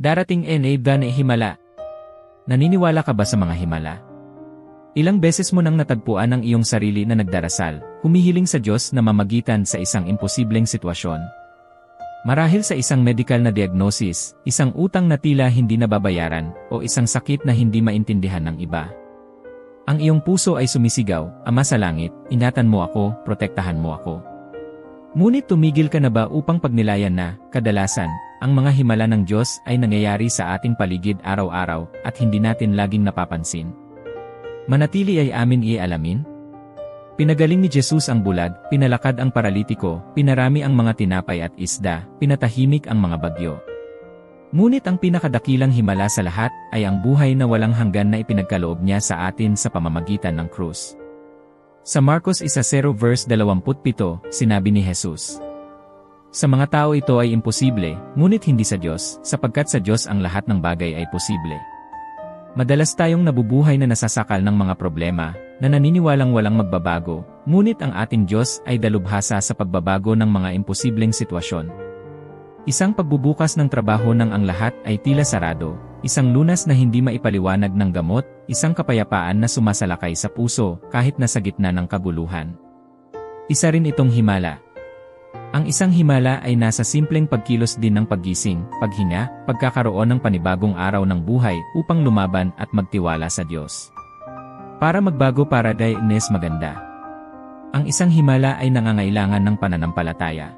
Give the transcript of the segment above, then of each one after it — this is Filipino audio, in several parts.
Darating enabda na himala. Naniniwala ka ba sa mga himala? Ilang beses mo nang natagpuan ang iyong sarili na nagdarasal, humihiling sa Diyos na mamagitan sa isang imposibleng sitwasyon. Marahil sa isang medical na diagnosis, isang utang na tila hindi nababayaran, o isang sakit na hindi maintindihan ng iba. Ang iyong puso ay sumisigaw, Ama sa langit, ingatan mo ako, protektahan mo ako. Ngunit tumigil ka na ba upang pagnilayan na, kadalasan, ang mga himala ng Diyos ay nangyayari sa ating paligid araw-araw at hindi natin laging napapansin. Manatili ay amin ialamin? Pinagaling ni Jesus ang bulag, pinalakad ang paralitiko, pinarami ang mga tinapay at isda, pinatahimik ang mga bagyo. Ngunit ang pinakadakilang himala sa lahat ay ang buhay na walang hanggan na ipinagkaloob niya sa atin sa pamamagitan ng krus. Sa Marcos 1.0 verse 27, sinabi ni Jesus, Sa mga tao ito ay imposible, ngunit hindi sa Diyos, sapagkat sa Diyos ang lahat ng bagay ay posible. Madalas tayong nabubuhay na nasasakal ng mga problema, na naniniwalang walang magbabago, ngunit ang ating Diyos ay dalubhasa sa pagbabago ng mga imposibleng sitwasyon. Isang pagbubukas ng trabaho ng ang lahat ay tila sarado, isang lunas na hindi maipaliwanag ng gamot, isang kapayapaan na sumasalakay sa puso kahit nasa gitna ng kaguluhan. Isa rin itong himala, ang isang himala ay nasa simpleng pagkilos din ng paggising, paghinga, pagkakaroon ng panibagong araw ng buhay upang lumaban at magtiwala sa Diyos. Para magbago para Ines maganda. Ang isang himala ay nangangailangan ng pananampalataya.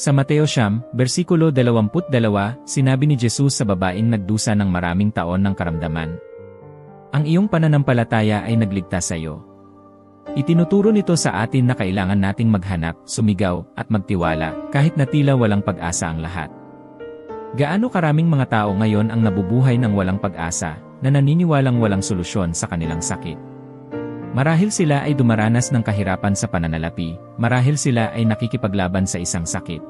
Sa Mateo Siyam, versikulo 22, sinabi ni Jesus sa babaeng nagdusa ng maraming taon ng karamdaman. Ang iyong pananampalataya ay nagligtas sa iyo. Itinuturo nito sa atin na kailangan nating maghanap, sumigaw, at magtiwala, kahit na tila walang pag-asa ang lahat. Gaano karaming mga tao ngayon ang nabubuhay ng walang pag-asa, na naniniwalang walang solusyon sa kanilang sakit. Marahil sila ay dumaranas ng kahirapan sa pananalapi, marahil sila ay nakikipaglaban sa isang sakit.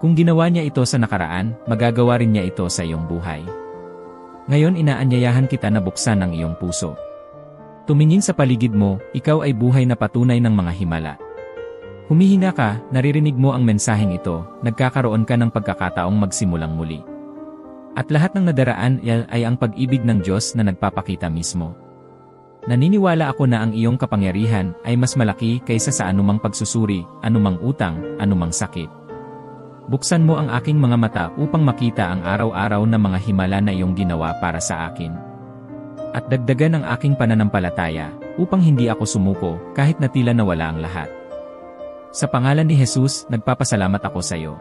Kung ginawa niya ito sa nakaraan, magagawa rin niya ito sa iyong buhay. Ngayon inaanyayahan kita na buksan ang iyong puso. Tumingin sa paligid mo, ikaw ay buhay na patunay ng mga himala. Humihinga ka, naririnig mo ang mensaheng ito, nagkakaroon ka ng pagkakataong magsimulang muli. At lahat ng nadaraan ay ang pag-ibig ng Diyos na nagpapakita mismo. Naniniwala ako na ang iyong kapangyarihan ay mas malaki kaysa sa anumang pagsusuri, anumang utang, anumang sakit. Buksan mo ang aking mga mata upang makita ang araw-araw na mga himala na iyong ginawa para sa akin at dagdagan ang aking pananampalataya, upang hindi ako sumuko, kahit na tila nawala ang lahat. Sa pangalan ni Jesus, nagpapasalamat ako sa iyo.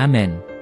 Amen.